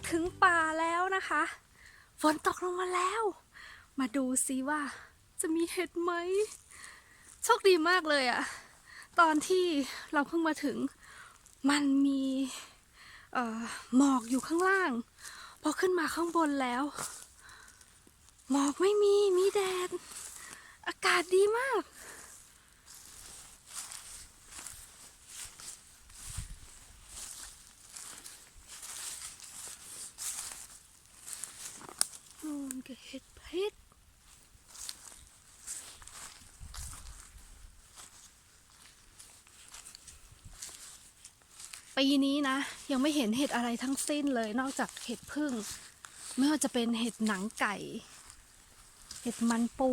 มาถึงป่าแล้วนะคะ ฝนตกลงมาแล้ว มาดูซิว่าจะมีเห็ดไหม โชคดีมากเลยอะตอนที่เราเพิ่งมาถึงมันมีหมอกอยู่ข้างล่าง พอขึ้นมาข้างบนแล้ว หมอกไม่มีมีแดด อากาศดีมาก ก็เห็ดเพชรปีนี้นะ ยังไม่เห็นเห็ดอะไรทั้งสิ้นเลยนอกจากเห็ดพึ่ง ไม่ว่าจะเป็นเห็ดหนังไก่ เห็ดมันปู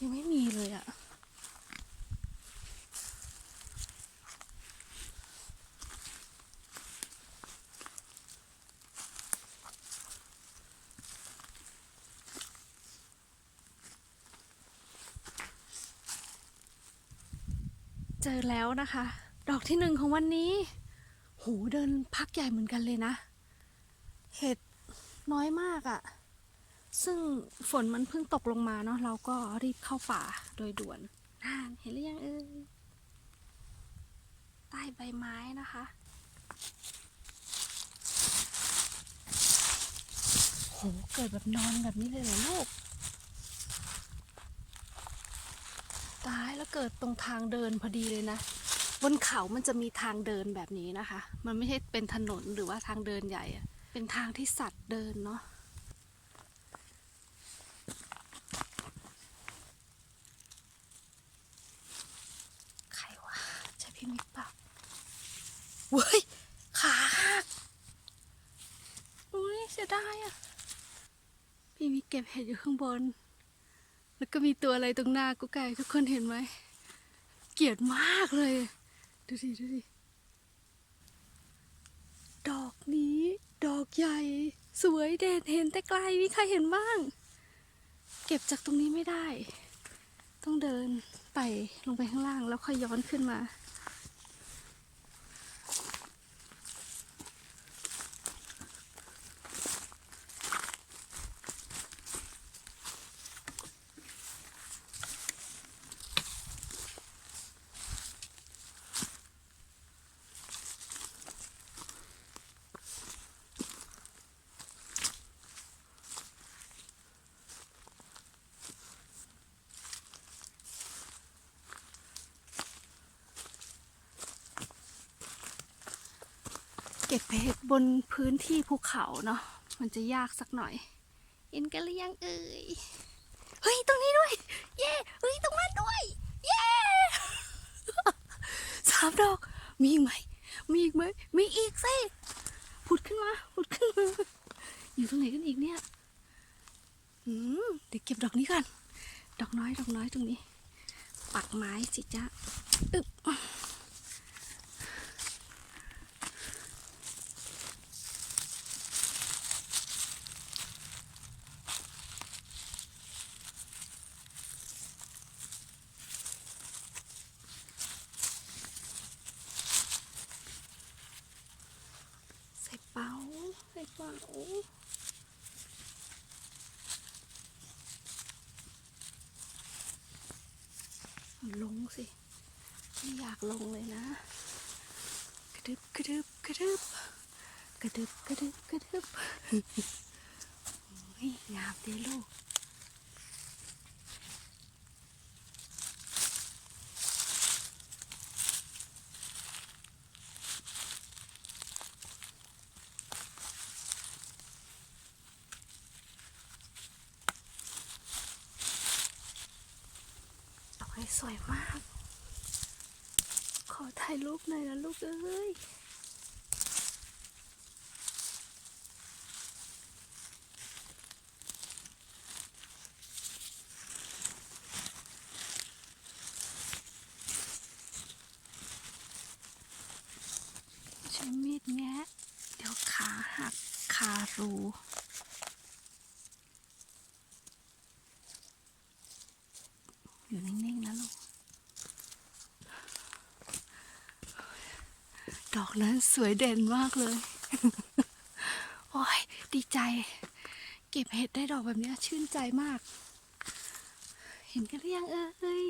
ยังไม่มีเลยอะ เจอแล้วนะคะ ดอกที่หนึ่งของวันนี้โหเดินพักใหญ่เหมือนกันเลยนะ เห็ดน้อยมากอะ่ะ ซึ่งฝนมันเพิ่งตกลงมาเนาะเราก็รีบเข้าป่าโดยด่วนน่าเห็นหรือยังเอ่ยใต้ใบไม้นะคะโหเกิดแบบนอนแบบนี้เลยเหรอลูก ตายแล้วเกิดตรงทางเดินพอดีเลยนะ บนเขามันจะมีทางเดินแบบนี้นะคะ มันไม่ใช่เป็นถนนหรือว่าทางเดินใหญ่เป็นทางที่สัตว์เดินเนาะใครวะใช่พี่มิกเปล่าเว้ย ขาหักอุ้ยเสียดายอะพี่มิกเก็บเห็ดอยู่ข้างบน แล้วก็มีตัวอะไรตรงหน้ากุ๊กไก่ทุกคนเห็นไหม เกลียดมากเลย ดูดิดูดิ ดอกนี้ ดอกใหญ่ สวยเด่นเห็นแต่ไกลมีใครเห็นบ้าง เก็บจากตรงนี้ไม่ได้ ต้องเดินไปลงไปข้างล่างแล้วค่อยย้อนขึ้นมา ก็บเห็ดบนพื้นที่ภูเขาเนาะมันจะยากสักหน่อยเห็นกันหรือยังเอ่ยเฮ้ยตรงนี้ด้วย เย้เฮ้ยตรงนั้นด้วย เย้สามดอกมีอีกไหมมีอีกไหมมีอีกสิผุดขึ้นมาผุดขึ้นมาอยู่ตรงไหนกันอีกเนี่ยอืมเดี๋ยวเก็บดอกนี้ก่อนดอกน้อยดอกน้อยตรงนี้ ปักไม้สิจ๊ะอึบ ใส่เป๋าใส่เป๋า ลงสิ ไม่อยากลงเลยนะ กระดึบกระดึบกระดึบกระดึบกระดึบกระดึบโอ้ยงามดีลูก สวยมาก ขอถ่ายรูปหน่อยนะลูกเอ้ย ใช้มีดแงะ เดี๋ยวขาหักคารู อยู่นิ่ง ๆ นะลูก ด อกนั้นสวยเด่นมากเลย โอ้ยดีใจ เก็บเห็ดได้ดอกแบบนี้ชื่นใจมาก เห็นกันหรือยังเอ่ย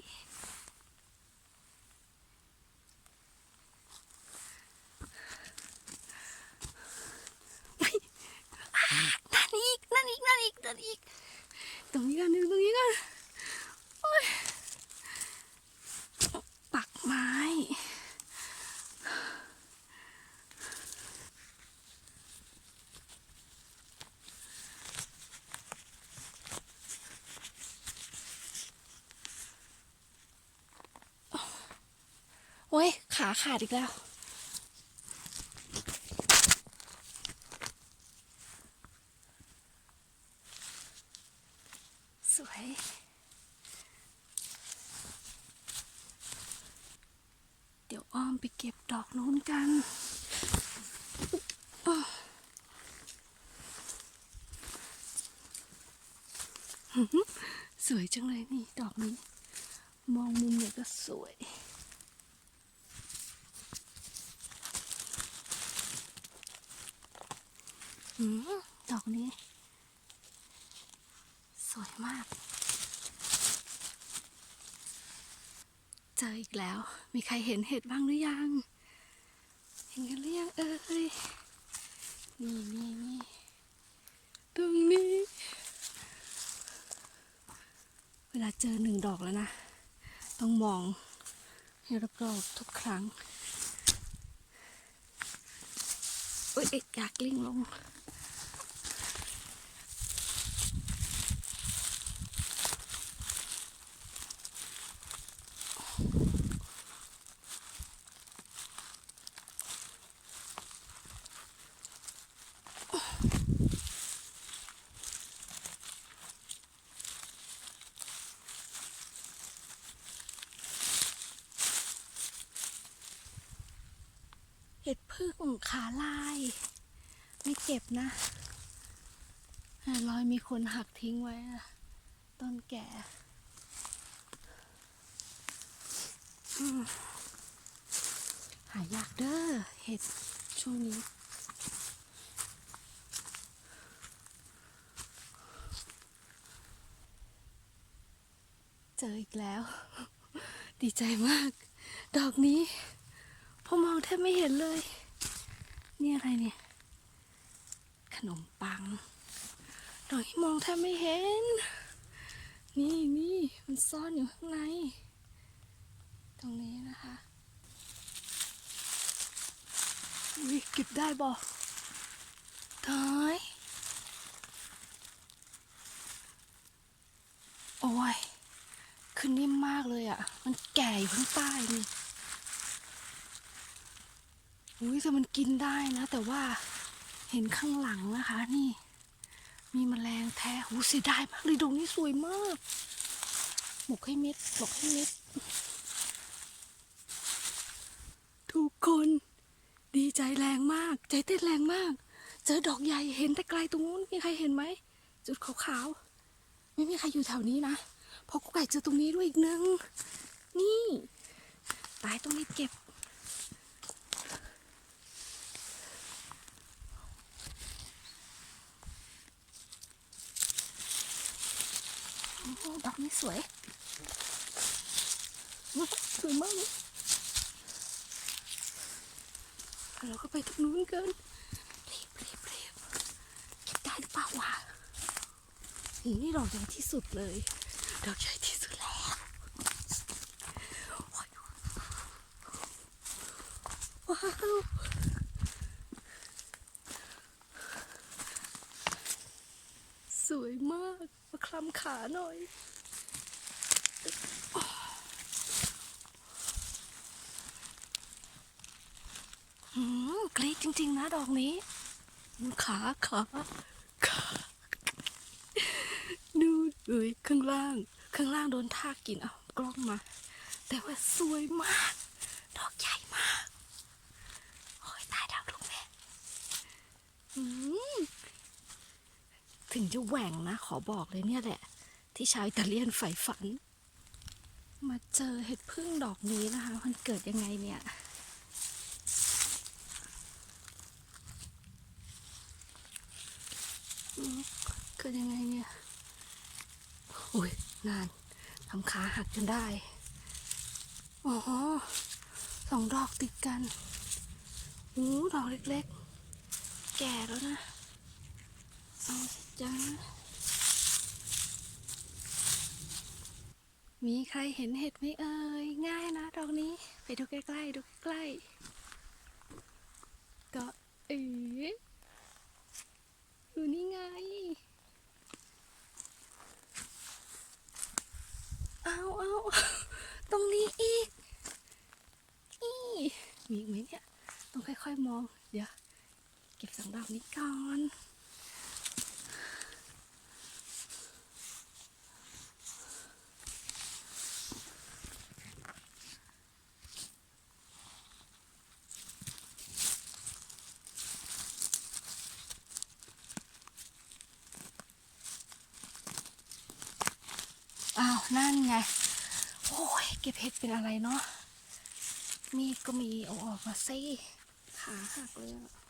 นั่นอีกนั่นอีกนั่นอีกนั่นอีกตรงนี้กันตรงนี้กันโอ้ยปักไม้ ขาขาดอีกแล้ว สวย เดี๋ยวอ้อมไปเก็บดอกนู้นกันสวยจังเลยนี่ ดอกนี้ มองมุมเนี่ยก็สวย หืม ดอกนี้ สวยมาก เจออีกแล้ว มีใครเห็นเห็ดบ้างหรือยัง เห็นกันหรือยังเอ่ยนี่นี่นี่ตรงนี้ เวลาเจอหนึ่งดอกแล้วนะ ต้องมองให้รอบๆทุกครั้งเอ้ยเอ๊ะอยากกลิ้งลง พึ่งขาลาย ไม่เจ็บนะรอยมีคนหักทิ้งไว้อะต้นแก่หายากเด้อเห็ดช่วงนี้เจออีกแล้ว ดีใจมาก ดอกนี้พอมองแทบไม่เห็นเลย นี่อะไรเนี่ย ขนมปังดอกที่มองแทบไม่เห็น นี่นี่มันซ่อนอยู่ข้างใน ตรงนี้นะคะอุ้ยเก็บได้บอกตายโอ้ยคือนิ่มมากเลยอะ่ะ มันแก่อยู่ข้างใต้นี่ อุ้ยแต่มันกินได้นะ แต่ว่าเห็นข้างหลังนะคะ นี่ มีแมลงแท้หูเสียดายมากเลยดงนี้สวยมากหมกให้เม็ดหมกให้เม็ดทุกคนดีใจแรงมาก ใจเต้นแรงมาก เจอดอกใหญ่เห็นแต่ไกลตรงนู้นมีใครเห็นไหม จุดขาวๆ ไม่มีใครอยู่แถวนี้นะพราะกุ๊กไก่เจอตรงนี้ด้วยอีกหนึง นี่ ตายต้องรีบเก็บ โอ้โหดอกนี้ สวยสวยมากเลยเราก็ไปตรงนู้นกันรีบรีบรีบเก็บได้หรือเปล่าวะนี่ดอกใหญ่ที่สุดเลยดอกใหญ่ที่สุดแล้วว้าวสวยมากมาคลำขาหน่อย หืม กรี๊ดจริง ๆ นะดอกนี้ ขาขาขาดูเอ้ยข้างล่าง ข้างล่างโดนทากกินเอากล้องมา แต่ว่าสวยมาก ดอกใหญ่มากโอ้ยตายดาวลูกแม่ถึงจะแหว่งนะ ขอบอกเลยเนี่ยแหละ ที่ชาวอิตาเลียนใฝ่ฝัน มาเจอเห็ดพึ่งดอกนี้นะคะ มันเกิดยังไงเนี่ย อืม กิดยังไงเนี่ยอุ้ยนานทำขาหักจนได้ อ๋อสองดอกติดกันอู้ดอกเล็กๆ แก่แล้วนะ เอาสิจ้ามีใครเห็นเห็ดไหมเอ่ย ง่ายนะดอกนี้ ไปดูใกล้ๆ ดูใกล้ๆ ก็เอ๋อยู่นี่ไง เอาเอาตรงนี้อีกอีมีอีกไหมเนี่ย ต้องค่อยๆมอง เดี๋ยว เก็บสังดอกนี้ก่อน อ้าว นั่นไง โอ้ย เป็นอะไรเนาะมีดก็มีเอาออกมาซิขาหักเลยอะ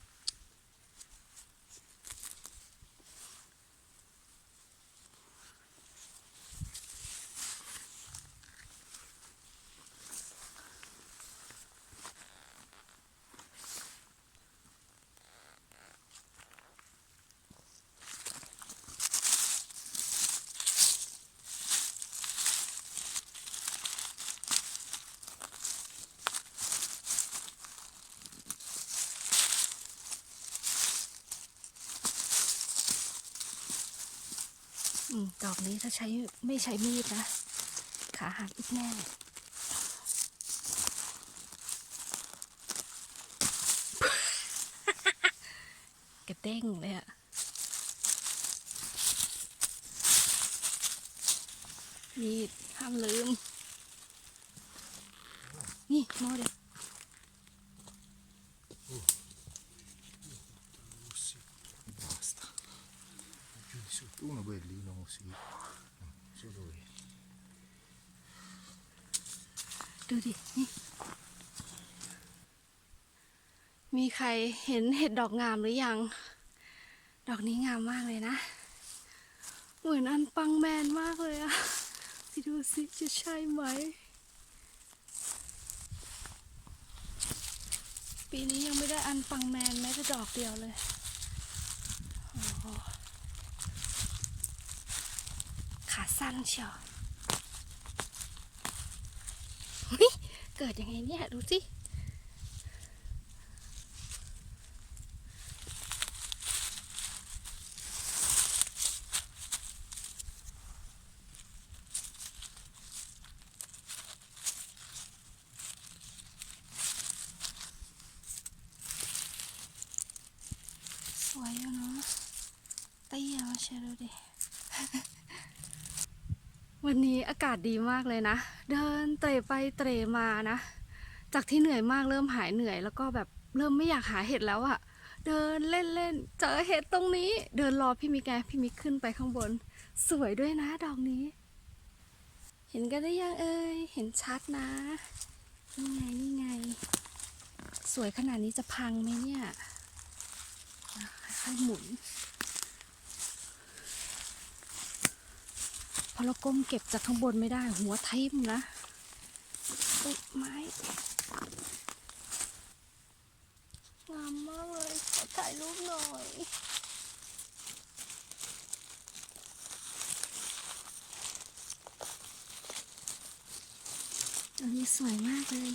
ดอกนี้ถ้าใช้ไม่ใช้มีดนะ ขาหักอีกแน่กระเด้งเลยอะมีดห้ามลืม นี่โมเด Sì, ดูดิ นี่ มีใครเห็นเห็ดดอกงามหรือยัง ดอกนี้งามมากเลยนะ เหมือนอันปังแมนมากเลยอะไปดูสิจะใช่ไหม ปีนี้ยังไม่ได้อันปังแมนแม้แต่ดอกเดียวเลยโอ้โหขา สั้นเชียวเฮ้ยเกิดยังไงเนี่ย ดูสิสวยอยู่เนาะเตี้ยมาเชียวดูดิ วันนี้อากาศดีมากเลยนะ เดินเตร่ไปเตร่มานะ จากที่เหนื่อยมากเริ่มหายเหนื่อย แล้วก็แบบเริ่มไม่อยากหาเห็ดแล้วอะเดินเล่นเล่นๆเจอเห็ดตรงนี้ เดินรอพี่มิกไงพี่มิกขึ้นไปข้างบน สวยด้วยนะดอกนี้ เห็นกันได้ยังเอ่ยเห็นชัดนะนี่ไงนี่ไง สวยขนาดนี้จะพังไหมเนี่ยค่อยๆหมุน พอ เราก้มเก็บจากข้างบนไม่ได้หัวทิ่มนะอุ๊ยไม้งามมากเลยขอถ่ายรูปหน่อยอันนี้สวยมากเลย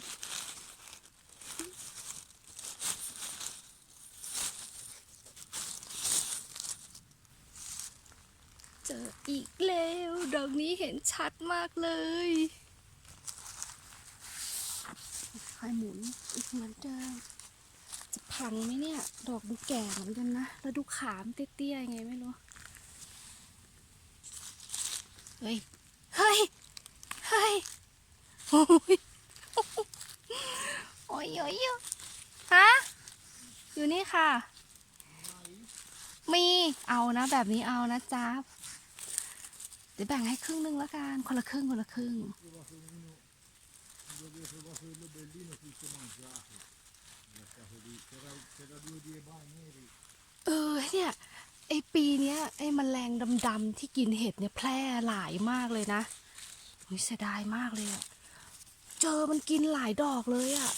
เจออีกแล้วดอกนี้เห็นชัดมากเลย ค่อยหมุนอีกเหมือนเดิมจะพังไหมเนี่ย ดอกดูแก่เหมือนกันนะ แล้วดูขามเตี้ยๆยังไงไม่รู้ เฮ้ย เฮ้ย เฮ้ย โอ้ยโอ้ยโอ้ยโอ้ยฮะ อยู่นี่ค่ะมีเอานะแบบนี้เอานะจ๊ะ เดี๋ยวแบ่งให้ครึ่งหนึงแล้วกันคนละครึ่งคนละครึ่งเออเนี่ยไอปีเนี้ยไอแมลงดำๆที่กินเห็ดเนี่ยแพร่หลายมากเลยนะวิเสียดายมากเลยอะเจอมันกินหลายดอกเลยอะ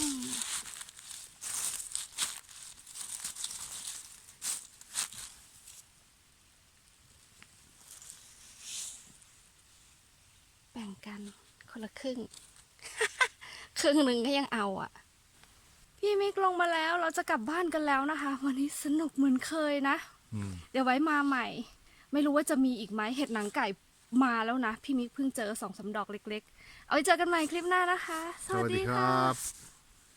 อืมแบ่งกันคน ละครึ่ง ครึ่งหนึ่งก็ยังเอาอะ พี่มิกลงมาแล้วเราจะกลับบ้านกันแล้วนะคะ วันนี้สนุกเหมือนเคยนะอืมเดี๋ยวไว้มาใหม่ ไม่รู้ว่าจะมีอีกไหมเห็ดหนังไก่มาแล้วนะ พี่มิกเพิ่งเจอสองสามดอกเล็ก ๆ เอาไว้เจอกันใหม่คลิปหน้านะคะ สวัสดีครับ